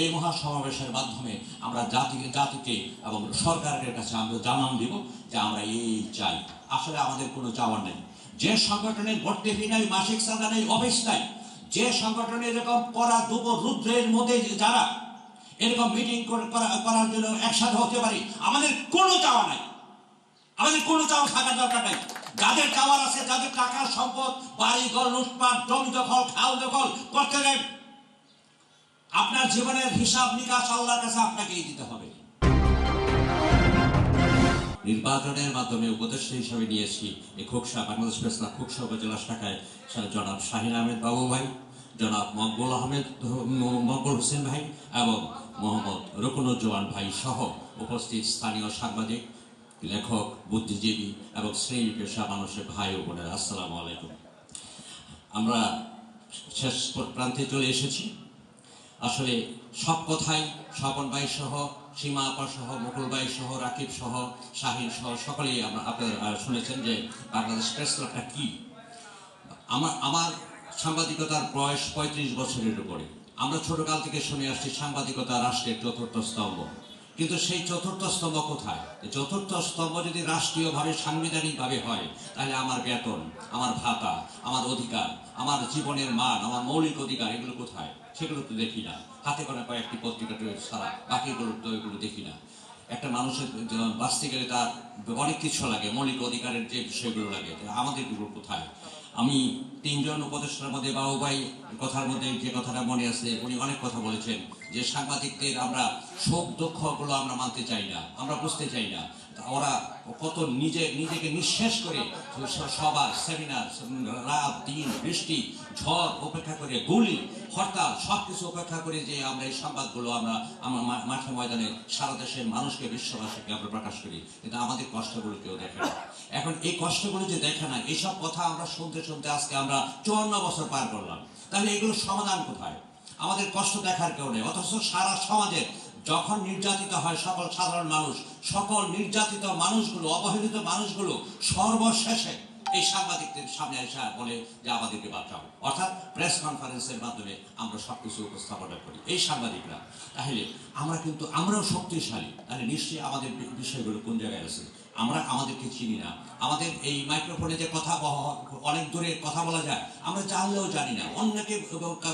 এই মহাসমাবেশের মাধ্যমে আমরা জাতিকে জাতিকে এবং সরকারের কাছে আমরা জানান দিব যে আমরা এই চাই। আসলে আমাদের কোনো চাওয়ার নেই। যে সংগঠনের ভর্তি ফি নাই মাসিক চাঁদা নেই অফিস নাই, যে সংগঠনে এরকম করা দুব রুদ্রের মধ্যে যারা এরকম মিটিং করার জন্য একসাথে হতে পারি, আমাদের কোনো চাওয়া নাই। আমাদের কোনো চাওয়া থাকার দরকার নাই। যাদের চাওয়ার আছে, যাদের টাকা সম্পদ বাড়ি ঘর লুটপাট, জমি দখল, খাল দখল করতে আপনার জীবনের হিসাব নিকাশ আল্লাহর কাছে আপনাকেই দিতে হবে। নির্বাচনের মাধ্যমে উপদেষ্টা হিসেবে নিয়েছি এই খোকসা, বাংলাদেশ প্রেসলা খোকসা উপজেলা শাখায় জনাব শাহিন আহমেদ বাবু ভাই, জনাব মকবুল আহমেদ, মকবুল হোসেন ভাই এবং মোহাম্মদ রকুনুজ্জামান ভাই সহ উপস্থিত স্থানীয় সাংবাদিক, লেখক, বুদ্ধিজীবী এবং শ্রেণি পেশা মানুষের ভাই ও বোনের। আসসালামু আলাইকুম। আমরা শেষ প্রান্তে চলে এসেছি। আসলে সব কথাই স্বপন ভাই সহ, সীমা আপা সহ, মুকুল ভাই সহ, রাকিব সহ, শাহিন সহ, সকলেই আপনারা শুনেছেন যে বাংলাদেশ প্রেস ক্লাবটা কি? আমার আমার সাংবাদিকতার বয়স পঁয়ত্রিশ বছরের উপরে। আমরা ছোটকাল থেকে শুনে আসছি সাংবাদিকতা রাষ্ট্রের চতুর্থ স্তম্ভ। কিন্তু সেই চতুর্থ স্তম্ভ কোথায়? চতুর্থ স্তম্ভ যদি রাষ্ট্রীয়ভাবে, সাংবিধানিকভাবে হয়, তাহলে আমার বেতন, আমার ভাতা আমার অধিকার, আমার জীবনের মান, আমার মৌলিক অধিকার, এগুলো কোথায়? সেগুলো তো দেখি না। হাতে করা কয়েকটি পত্রিকা ছাড়া বাকিগুলো তো এগুলো দেখি না। একটা মানুষের বাঁচতে গেলে তার অনেক কিছু লাগে, মৌলিক অধিকারের যে বিষয়গুলো লাগে আমাদেরগুলো কোথায়? আমি তিনজন উপদেষ্টার মধ্যে বাবু ভাই কথার মধ্যে যে কথাটা মনে আছে, উনি অনেক কথা বলেছেন যে সাংবাদিকদের আমরা শোক দুঃখগুলো আমরা মানতে চাই না, আমরা বুঝতে চাই না। ওরা কত নিজে, নিজেকে নিঃশেষ করে সভা সেমিনার রাত, দিন, বৃষ্টি, ঝড় উপেক্ষা করে, গুলি, হরতাল সব কিছু উপেক্ষা করে যে আমরা এই সংবাদগুলো আমরা, আমার মাঠে ময়দানে সারা দেশের মানুষকে, বিশ্ববাসীকে আমরা প্রকাশ করি। কিন্তু আমাদের কষ্টগুলো কেউ দেখে না। এখন এই কষ্টগুলো যে দেখে না এইসব কথা আমরা শুনতে শুনতে আজকে আমরা চুয়ান্ন বছর পার করলাম। তাহলে এগুলো সমাধান কোথায়? আমাদের কষ্ট দেখার কেউ নেই, অথচ সারা সমাজে যখন নির্যাতিত হয় সকল সাধারণ মানুষ, সকল নির্যাতিত মানুষগুলো, অবহেলিত মানুষগুলো সর্বশেষে এই সাংবাদিকদের সামনে এসে বলে যে আমাদেরকে বাঁচাও। অর্থাৎ প্রেস কনফারেন্সের মাধ্যমে আমরা সবকিছু উপস্থাপনা করি। এই সাংবাদিকরা, তাহলে আমরা কিন্তু, আমরাও শক্তিশালী। তাহলে নিশ্চয়ই আমাদের বিষয়গুলো কোন জায়গায় আছে? আমরা আমাদেরকে চিনি না। আমাদের এই মাইক্রোফোনে যে কথা অনেক দূরে কথা বলা যায়, আমরা জানলেও জানি না। অন্যকে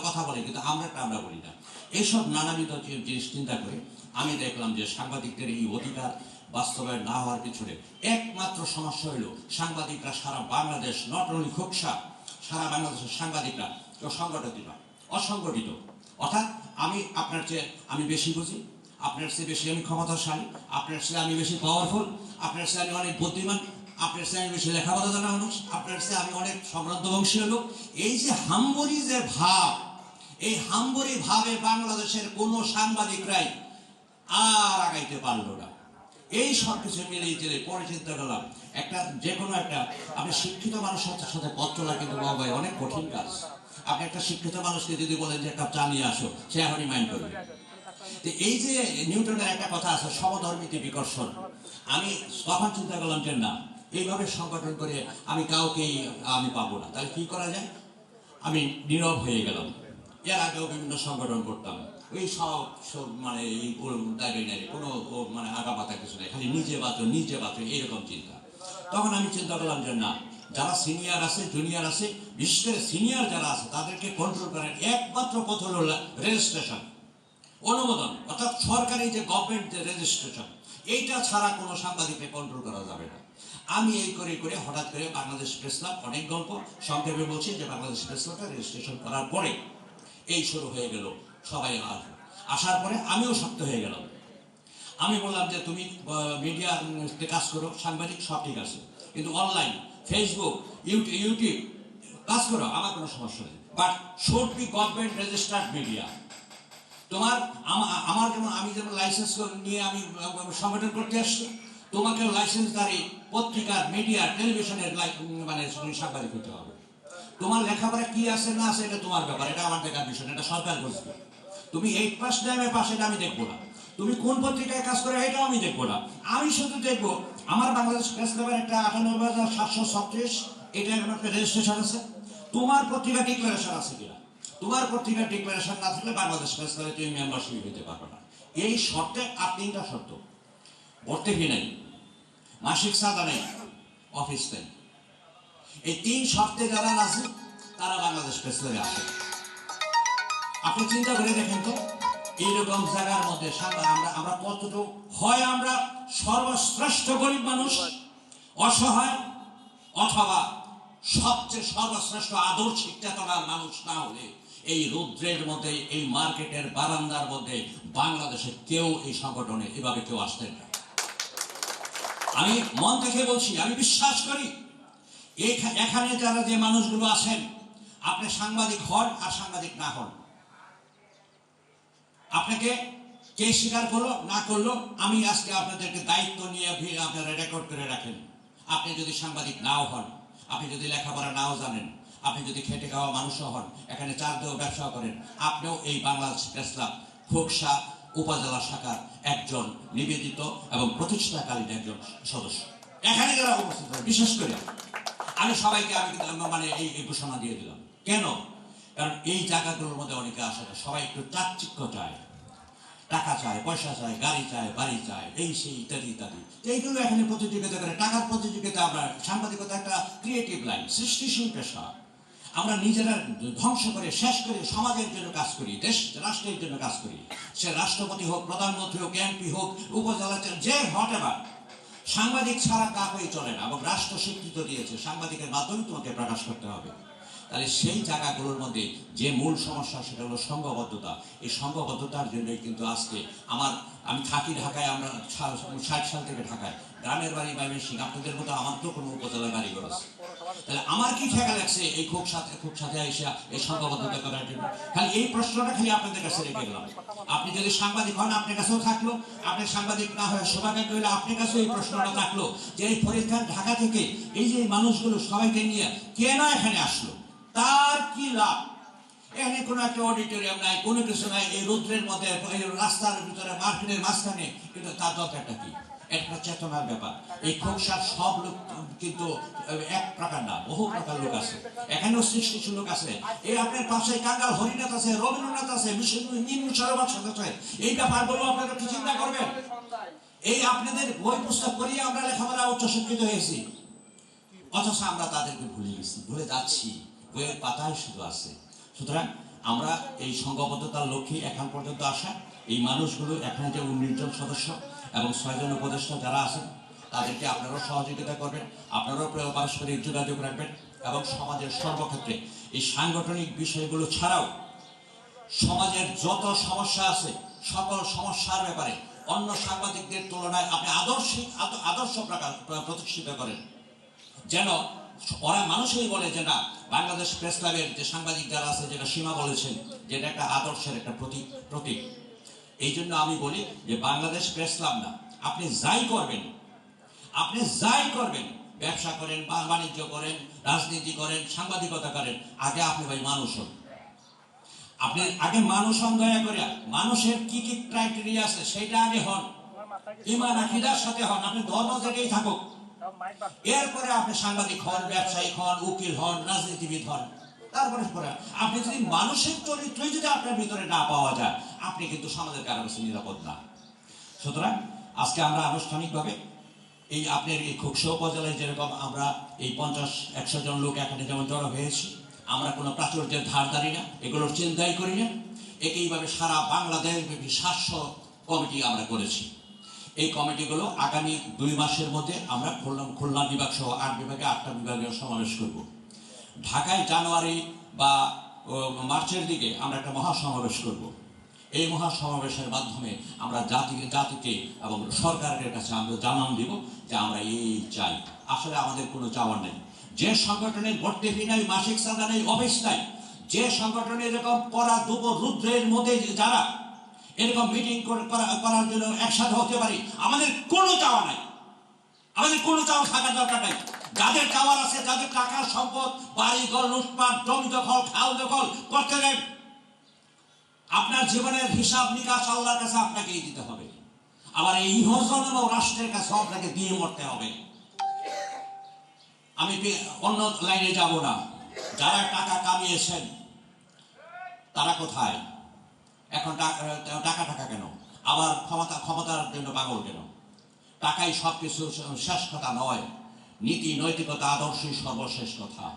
কথা বলে, কিন্তু আমরা আমরা বলি না। এইসব নানাবিধ জিনিস চিন্তা করে আমি দেখলাম যে সাংবাদিকদের এই অধিকার বাস্তবায়ন না হওয়ার পিছনে একমাত্র সমস্যা হলো সাংবাদিকরা সারা বাংলাদেশ নট অনলি খোকসা, সারা বাংলাদেশের সাংবাদিকরা কেউ সংগঠিত নয়, অসংগঠিত। অর্থাৎ আমি আপনার চেয়ে আমি বেশি বুঝি, আপনার চেয়ে বেশি আমি ক্ষমতাশালী, আপনার চেয়ে আমি বেশি পাওয়ারফুল আপনার চেয়ে আমি অনেক বুদ্ধিমান, আপনার চেয়ে আমি বেশি লেখাপড়া জানা মানুষ, আপনার চেয়ে আমি অনেক সম্ভ্রান্ত বংশীয় লোক। এই যে হাম্বরি যে ভাব এই হাম্বরি ভাবে বাংলাদেশের কোনো সাংবাদিকরাই আর আগাইতে পারল না। এই সব কিছু মিলিয়ে জেলে পরে চিন্তা করলাম একটা যে কোনো একটা, আপনি শিক্ষিত মানুষের সাথে পথ চলা কিন্তু বাবা অনেক কঠিন কাজ। আপনি একটা শিক্ষিত মানুষকে যদি বলেন যে, একটা চা নিয়ে আসো, সে এখনই মাইন্ড করবে। তো এই যে নিউটনের একটা কথা আছে, সমধর্মীতে বিকর্ষণ। আমি তখন চিন্তা করলাম যে, না, এইভাবে সংগঠন করে আমি কাউকেই আমি পাবো না। তাহলে কি করা যায়? আমি নীরব হয়ে গেলাম। এর আগেও বিভিন্ন সংগঠন করতাম। ওই সব সব মানে দাঁড়িয়ে নেই, কোনো মানে আগা পাতা কিছু নেই, খালি নিজে বাঁচো নিজে বাঁচো, এইরকম চিন্তা। তখন আমি চিন্তা করলাম যে না, যারা সিনিয়র আছে জুনিয়র আছে, বিশেষ করে সিনিয়র যারা আছে, তাদেরকে কন্ট্রোল করার একমাত্র পথ হলো রেজিস্ট্রেশন অনুমোদন, অর্থাৎ সরকারি যে গভর্নমেন্ট যে রেজিস্ট্রেশন এইটা ছাড়া কোনো সাংবাদিককে কন্ট্রোল করা যাবে না। আমি এই করে করে হঠাৎ করে বাংলাদেশ প্রেস ক্লাব অনেক গল্প সংক্ষেপে বলছি যে বাংলাদেশ প্রেস ক্লাবটা রেজিস্ট্রেশন করার পরে এই শুরু হয়ে গেল, সবাই আর আসার পরে আমিও শক্ত হয়ে গেলাম। আমি বললাম যে, তুমি মিডিয়া কাজ করো, সাংবাদিক, সব ঠিক আছে। কিন্তু অনলাইন ফেসবুক ইউটিউব ইউটিউব কাজ করো, আমার কোনো সমস্যা নেই। But should be government registered media তোমার আমার যেমন, আমি যেমন লাইসেন্স নিয়ে আমি সংগঠন করতে আসছি তোমাকে লাইসেন্সদারি পত্রিকার মিডিয়া টেলিভিশনের মানে সাংবাদিক হতে হবে। তোমার লেখাপড়া কি আছে, না আছে, এটা তোমার ব্যাপার, এটা আমার দেখার বিষয় এটা সরকার বুঝবে তুমি এইট পাস টাইমে পাস এটা আমি দেখব না। তুমি কোন পত্রিকায় কাজ করে এটাও আমি দেখব না। আমি শুধু দেখব, আমার বাংলাদেশ প্রেস ক্লাবের একটা আটানব্বই হাজার সাতশো ছত্রিশ, এটা একটা রেজিস্ট্রেশন আছে। তোমার পত্রিকা ডিক্লারেশন আছে কিনা? তোমার পত্রিকা ডিক্লারেশন না থাকলে বাংলাদেশ প্রেস ক্লাবে তুমি মেম্বারশিপ হতে পারবে না। এই শর্তে আর তিনটা শর্ত। ভর্তি ফি নেই, মাসিক চাঁদা নেই অফিস নেই। এই তিন শর্তে যারা আছে তারা বাংলাদেশ প্রেস ক্লাবে আসে। আপনি চিন্তা করে দেখেন তো, এইরকম জায়গার মধ্যে আমরা আমরা কতটুকু হয় আমরা সর্বশ্রেষ্ঠ গরিব মানুষ, অসহায়, অথবা সবচেয়ে সর্বশ্রেষ্ঠ আদর্শিক চেতনার মানুষ না হলে এই রৌদ্রের মধ্যে, এই মার্কেটের বারান্দার মধ্যে বাংলাদেশে কেউ এই সংগঠনে এভাবে কেউ আসতেন না। আমি মন থেকে বলছি, আমি বিশ্বাস করি এখানে যারা যে মানুষগুলো আছেন? আপনি সাংবাদিক হন আর সাংবাদিক না হন। আপনাকে কে স্বীকার করল, না করল, আমি আজকে আপনাদেরকে দায়িত্ব নিয়ে আপনারা রেকর্ড করে রাখেন। আপনি যদি সাংবাদিক নাও হন, আপনি যদি লেখাপড়া নাও জানেন, আপনি যদি খেটে খাওয়া মানুষও হন, এখানে চার দেহ ব্যবসা করেন, আপনিও এই বাংলাদেশ প্রেস ক্লাব খোকসা উপজেলা শাখার একজন নিবেদিত এবং প্রতিষ্ঠাকালীন একজন সদস্য। এখানে যারা উপস্থিত বিশেষ করে আমি সবাইকে আমি মানে এই এই ঘোষণা দিয়ে দিলাম। কেন? কারণ এই জায়গাগুলোর মধ্যে অনেকে আসে না, সবাই একটু চাকচিক্য চায়। টাকা চায়, পয়সা চায়, গাড়ি চায়, বাড়ি চায়, এই, সেই, ইত্যাদি ইত্যাদি। এইগুলো এখানে প্রতিযোগিতা করে, টাকার প্রতিযোগিতা আমরা, সাংবাদিকতা একটা ক্রিয়েটিভ লাইন সৃষ্টিশীল পেশা। আমরা নিজেরা ধ্বংস করে, শেষ করে সমাজের জন্য কাজ করি, দেশ, রাষ্ট্রের জন্য কাজ করি। সে রাষ্ট্রপতি হোক, প্রধানমন্ত্রী হোক এমপি হোক, উপজেলা, যে হট এবার সাংবাদিক ছাড়া কাকই চলে না এবং রাষ্ট্র স্বীকৃত দিয়েছে সাংবাদিকের মাধ্যমে তোমাকে প্রকাশ করতে হবে তাহলে সেই জায়গাগুলোর মধ্যে যে মূল সমস্যা সেটা হলো সংঘবদ্ধতা এই সংঘবদ্ধতার জন্যই কিন্তু আজকে আমার আমি থাকি ঢাকায় আমরা ষাট সাল থেকে ঢাকায় গ্রামের বাড়ি ময়মনসিং আপনাদের মতো আমার তো কোনো উপজেলায় বাড়ি ঘর আছে তাহলে আমার কি ঠেকা লাগছে এই খুব সাথে খুব সাথে এসে এই সংঘবদ্ধতা করার জন্য? খালি এই প্রশ্নটা খালি আপনাদের কাছে রেখে গেলাম। আপনি যদি সাংবাদিক হন, আপনার কাছেও থাকল। আপনি সাংবাদিক না হয়ে শোভাকাঙ্ক্ষী হলে আপনার কাছেও এই প্রশ্নটা থাকল যে এই ফরিদখান ঢাকা থেকে এই যে মানুষগুলো সবাইকে নিয়ে কেন এখানে আসলো? তার কি লাভ? এখানে কোনো একটা অডিটোরিয়াম নাই, কোনো কিছু নাই। এই রৌদ্রের মধ্যে রাস্তার ভিতরে মার্কেটের মাঝখানে, কিন্তু তার দরকারটা কি? একটা চেতনার ব্যাপার। এই খোকসার সব লোক কিন্তু এক প্রকার না বহু প্রকার লোক আছে। এখানেও সৃষ্টিশীল লোক আছে। এই আপনার পাশে কাঙ্গাল হরিনাথ আছে রবীন্দ্রনাথ আছে সরোবর আছে এই ব্যাপারগুলো আপনারা একটু চিন্তা করবেন। এই আপনাদের বই পুস্তক পড়িয়ে আমরা লেখাপড়া উচ্চ শিক্ষিত হয়েছি। অথচ আমরা তাদেরকে ভুলে গেছি ভুলে যাচ্ছি। বইয়ের পাতায় শুধু আছে। সুতরাং আমরা এই সংঘবদ্ধতার লক্ষ্যে এখন পর্যন্ত আসা। এই মানুষগুলো এখানে যে উনিশ জন সদস্য এবং ছয়জন উপদেষ্টা যারা আছেন, তাদেরকে আপনারাও সহযোগিতা করবেন, আপনারাও পারস্পরিক যোগাযোগ রাখবেন এবং সমাজের সর্বক্ষেত্রে এই সাংগঠনিক বিষয়গুলো ছাড়াও সমাজের যত সমস্যা আছে, সকল সমস্যার ব্যাপারে অন্য সাংবাদিকদের তুলনায় আপনি আদর্শিক আদর্শ প্রতিষ্ঠিত করেন। যেন ওরা মানুষই বলে যে না, বাংলাদেশ প্রেস ক্লাবের যে সাংবাদিক যারা আছে, যেটা সীমা বলেছেন, যেটা একটা আদর্শের একটা প্রতীক প্রতীক। এই জন্য আমি বলি যে বাংলাদেশ প্রেস ক্লাব না, আপনি যাই করবেন, আপনি যাই করবেন, ব্যবসা করেন বাণিজ্য করেন, রাজনীতি করেন, সাংবাদিকতা করেন, আগে আপনি ভাই মানুষ হন। আপনি আগে মানুষ দয়া করে মানুষের কি কি ক্রাইটেরিয়া আছে সেটা আগে হন। ইমান, আকিদার সাথে হন, আপনি ধর্ম থেকেই থাকুক। এরপরে আপনি সাংবাদিক হন, ব্যবসায়িক হন, উকিল হন, রাজনীতিবিদ হন। তারপরে আপনি যদি মানুষের চরিত্রই যদি আপনার ভিতরে না পাওয়া যায় আপনি কিন্তু সমাজের কারও কাছে নিরাপদ না। সুতরাং আজকে আমরা আনুষ্ঠানিকভাবে এই আপনার এই খুকশো উপজেলায় যেরকম আমরা এই পঞ্চাশ, একশো জন লোক এখানে যেমন জড়ো হয়েছি, আমরা কোনো প্রাচুর্যের ধার ধারি না, এগুলোর চিন্তাই করি না। একইভাবে সারা বাংলাদেশ ব্যাপী কমিটি আমরা করেছি। এই কমিটিগুলো আগামী দুই মাসের মধ্যে আমরা খুলনা খুলনা বিভাগ সহ আট বিভাগে, আটটা বিভাগীয় সমাবেশ করব। ঢাকায় জানুয়ারি বা মার্চের দিকে আমরা একটা মহাসমাবেশ করব। এই মহাসমাবেশের মাধ্যমে আমরা জাতিকে জাতিকে এবং সরকারের কাছে আমরা জানান দিব যে আমরা এই চাই। আসলে আমাদের কোনো চাওয়ার নেই। যে সংগঠনের ভর্তি ফি নাই মাসিক চাঁদা নেই, অফিস নাই। যে সংগঠনে এরকম করা দুপুর রুদ্রের মধ্যে যারা এরকম মিটিং করার জন্য একসাথে হতে পারি, আমাদের কোনো চাওয়া নাই। আমাদের কোনো চাওয়া থাকার দরকার নাই। যাদের চাওয়ার আছে, যাদের টাকা সম্পদ বাড়ি ঘর লুটপাট জমি দখল খাল দখল, করতে আপনার জীবনের হিসাব নিকাশ আল্লাহর কাছে আপনাকেই দিতে হবে। আবার এই ইহজনম রাষ্ট্রের কাছে আপনাকে দিয়ে মরতে হবে। আমি অন্য লাইনে যাব না। যারা টাকা কামিয়েছেন, তারা কোথায়? এখন টাকা টাকা কেন? আবার ক্ষমতা, ক্ষমতার জন্য পাগল কেন? টাকাই সব কিছু শেষ কথা নয়। নীতি, নৈতিকতা, আদর্শই সর্বশেষ কথা।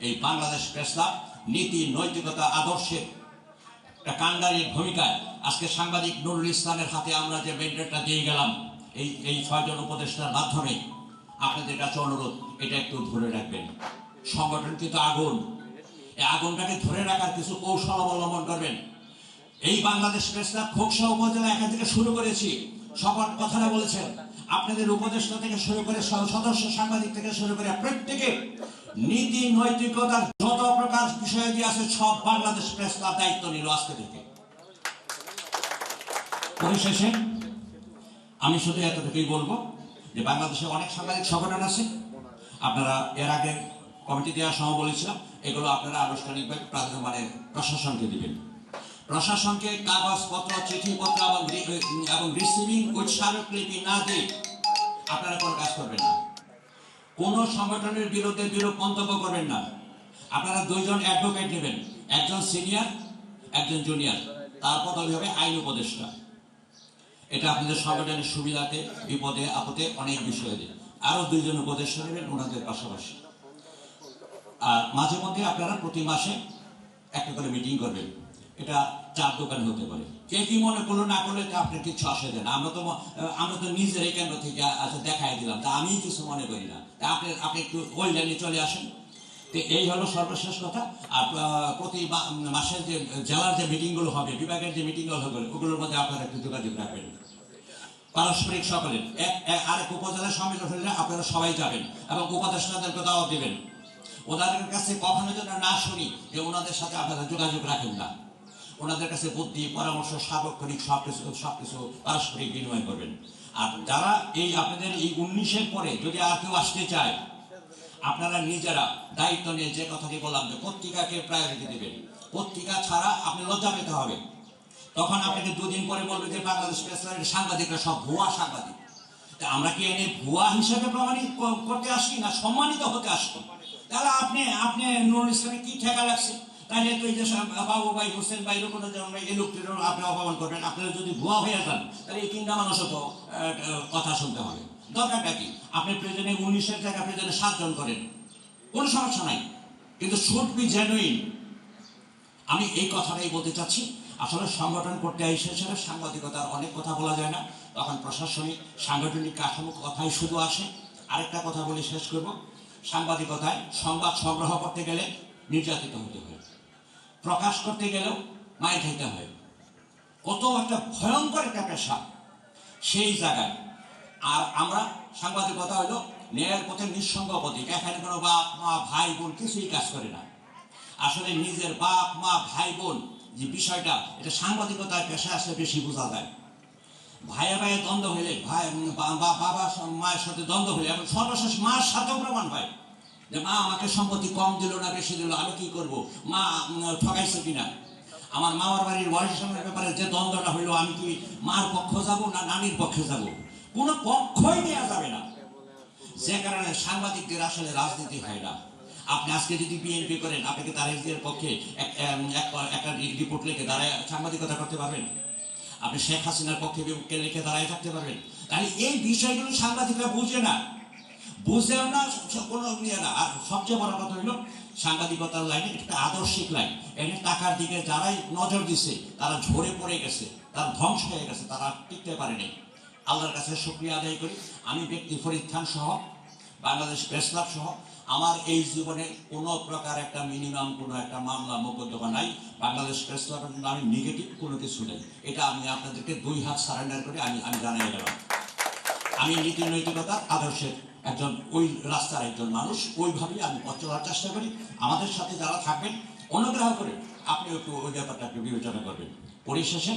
এই বাংলাদেশ প্রেস ক্লাব নীতি, নৈতিকতা, আদর্শের কাণ্ডারির ভূমিকায় আজকে সাংবাদিক নুরুল ইসলামের হাতে আমরা যে ম্যান্ডেটটা দিয়ে গেলাম, এই এই ছয়জন উপদেষ্টার মাধ্যমে আপনাদের কাছে অনুরোধ, এটা একটু ধরে রাখবেন। সংগঠন কিন্তু আগুন। এই আগুনটাকে ধরে রাখার কিছু কৌশল অবলম্বন করবেন। এই বাংলাদেশ প্রেস ক্লাব খোকসা উপজেলা এখান থেকে শুরু করেছি। সবার কথাটা বলেছেন, আপনাদের উপদেষ্টা থেকে শুরু করে সদস্য সাংবাদিক থেকে শুরু করে প্রত্যেকে নীতি নৈতিকতার যত প্রকার বিষয়াদি আছে সব বাংলাদেশ প্রেস ক্লাব দায়িত্ব নিল আজকে থেকে। পরিশেষে আমি শুধু এতটুকুই বলব যে বাংলাদেশে অনেক সাংবাদিক সংগঠন আছে। আপনারা এর আগে কমিটি দেওয়ার সময় বলেছিলাম, এগুলো আপনারা আনুষ্ঠানিকভাবে প্রাধান্য মানে প্রশাসনকে দিবেন। প্রশাসনকে কাগজপত্র, চিঠিপত্র এবং রিসিভিং স্মারকলিপি না দিয়ে আপনারা কোনো কাজ করবেন না। কোন সংগঠনের বিরুদ্ধে বিরূপ মন্তব্য করবেন না। আপনারা দুইজন অ্যাডভোকেট নেবেন। একজন সিনিয়র একজন জুনিয়র তার পদবি হবে আইন উপদেষ্টা। এটা আপনাদের সংগঠনের সুবিধাতে, বিপদে, আপদে অনেক বিষয়ে দেয় আরও দুইজন উপদেষ্টা নেবেন, ওনাদের পাশাপাশি। আর মাঝে মধ্যে আপনারা প্রতি মাসে একটা করে মিটিং করবেন। এটা চার দোকান হতে পারে। কে কি মনে করল, না করলে আপনার কিছু আসে যায় না। আমরা তো আমরা তো নিজের কেন্দ্র থেকে আচ্ছা দেখাই দিলাম। তা আমি কিছু মনে করি না। তা আপনি আপনি একটু ওই লাইনে চলে আসেন। তো এই হলো সর্বশেষ কথা। আর প্রতি মাসের যে, জেলার যে মিটিংগুলো হবে, বিভাগের যে মিটিংগুলো হবে, ওগুলোর মধ্যে আপনারা একটু যোগাযোগ রাখবেন। পারস্পরিক সকলের এক আরেক উপজেলা সম্মেলন হলে আপনারা সবাই যাবেন এবং উপদেষ্টাদেরকে দাওয়াত দেবেন। ওনাদের কাছে কখনো যেন না শুনি, যে ওনাদের সাথে আপনারা যোগাযোগ রাখেন না। ওনাদের কাছে বুদ্ধি, পরামর্শ সার্বক্ষণিক সব কিছু সব কিছু পারস্পরিক বিনিময় করবেন। আর যারা এই আপনাদের এই উনিশের পরে যদি আর কেউ আসতে চায়, আপনারা নিজেরা দায়িত্ব নিয়ে যে কথাটি বললাম যে পত্রিকাকে প্রায়োরিটি দেবেন। পত্রিকা ছাড়া আপনি লজ্জা পেতে হবে। তখন আপনাকে দুদিন পরে বলবে যে বাংলাদেশ প্রেস ক্লাবের সাংবাদিকরা সব ভুয়া সাংবাদিক। তা আমরা কি এনে ভুয়া হিসেবে প্রমাণিত করতে আসি না সম্মানিত হতে আসি? তাহলে আপনি আপনি নুরুল ইসলামে কি ঠেকা লাগছে? তাহলে তো এই যে বাবু ভাই হোসেন ভাই এরকম যেমন এই লোকটির আপনি অপমান করবেন, আপনারা যদি ভুয়া হয়ে যান, তাহলে এই তিনটা মানুষও তো কথা শুনতে হবে। দরকারটা কি? আপনি প্রয়োজনে উনিশের জায়গায় প্রয়োজনে সাতজন করেন, কোনো সমস্যা নাই। কিন্তু শুড বি জেনুইন আমি এই কথাটাই বলতে চাচ্ছি, আসলে সংগঠন করতে এসে সেটা সাংবাদিকতার অনেক কথা বলা যায় না। তখন প্রশাসনিক, সাংগঠনিক কাঠামো কথাই শুধু আসে। আরেকটা কথা বলে শেষ করব, সাংবাদিকতায় সংবাদ সংগ্রহ করতে গেলে নির্যাতিত হতে হয়। প্রকাশ করতে গেলেও মায়ের খাইতে হয় কত একটা ভয়ঙ্কর একটা পেশা সেই জায়গায়। আর আমরা সাংবাদিকতা হলো ন্যায়ের পথে নিঃসঙ্গ প্রতীক এখানে কোনো বাপ, মা, ভাই, বোন কিছুই কাজ করে না। আসলে নিজের বাপ, মা, ভাই, বোন যে বিষয়টা, এটা সাংবাদিকতার পেশা আসলে বেশি বোঝা যায়। ভাইয়ে ভাইয়ের দ্বন্দ্ব হইলে ভাই, বাবা মায়ের সাথে দ্বন্দ্ব হইলে এবং সর্বশেষ মার সাথেও প্রমাণ হয়। যে মা আমাকে সম্পত্তি কম দিল না, বেশি দিল, আমি কি করব? মা ঠকাইছে কিনা? আমার মামার বাড়ির ওয়ারিশনের ব্যাপারে যে দ্বন্দ্বটা হইল, আমি কি মার পক্ষ যাব না নানির পক্ষে যাব? কোনো পক্ষই নেওয়া যাবে না। যে কারণে সাংবাদিকদের আসলে রাজনীতি হয় না। আপনি আজকে যদি বিএনপি করেন আপনাকে তার এর পক্ষে একটা রিপোর্ট লিখে দাঁড়ায় সাংবাদিকতা করতে পারবেন? আপনি শেখ হাসিনার পক্ষে লিখে দাঁড়ায় থাকতে পারবেন? তাহলে এই বিষয়গুলো সাংবাদিকরা বুঝে না। বুঝেও না কোনো ইয়ে না। আর সবচেয়ে বড় কথা হলো, সাংবাদিকতার লাইনে একটা আদর্শিক লাইন। এখানে টাকার দিকে যারাই নজর দিছে, তারা ঝরে পড়ে গেছে, তারা ধ্বংস হয়ে গেছে, তারা টিকতে পারেনি। আল্লাহর কাছে শুক্রিয়া আদায় করি। আমি ব্যক্তি খান সহ, বাংলাদেশ প্রেস ক্লাব সহ, আমার এই জীবনে কোনো প্রকার একটা মিনিমাম কোনো একটা মামলা, মোকদ্দমা নাই। বাংলাদেশ প্রেস ক্লাবের জন্য আমি নেগেটিভ কোনো কিছু নেই। এটা আমি আপনাদেরকে দুই হাত সারেন্ডার করে, আমি আমি জানাই গেলাম। আমি নীতি নৈতিকতা আদর্শের একজন, ওই রাস্তার একজন মানুষ, ওইভাবেই আমি পথ চলার চেষ্টা করি। আমাদের সাথে যারা থাকবেন, অনুগ্রহ করে আপনি একটু ওই ব্যাপারটা একটু বিবেচনা করবেন। পরিশেষে,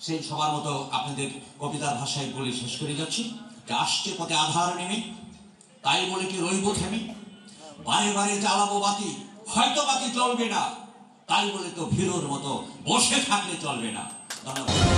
সেই সবার মতো আপনাদের কবিতার ভাষায় বলে শেষ করে যাচ্ছি। যে আসছে পথে আধার নেমে, তাই বলে কি রইব থেমে? বারে বারে জ্বালাবো বাতি, হয়তো বাতি চলবে না। তাই বলে তো ভিড়োর মতো বসে থাকলে চলবে না। ধন্যবাদ।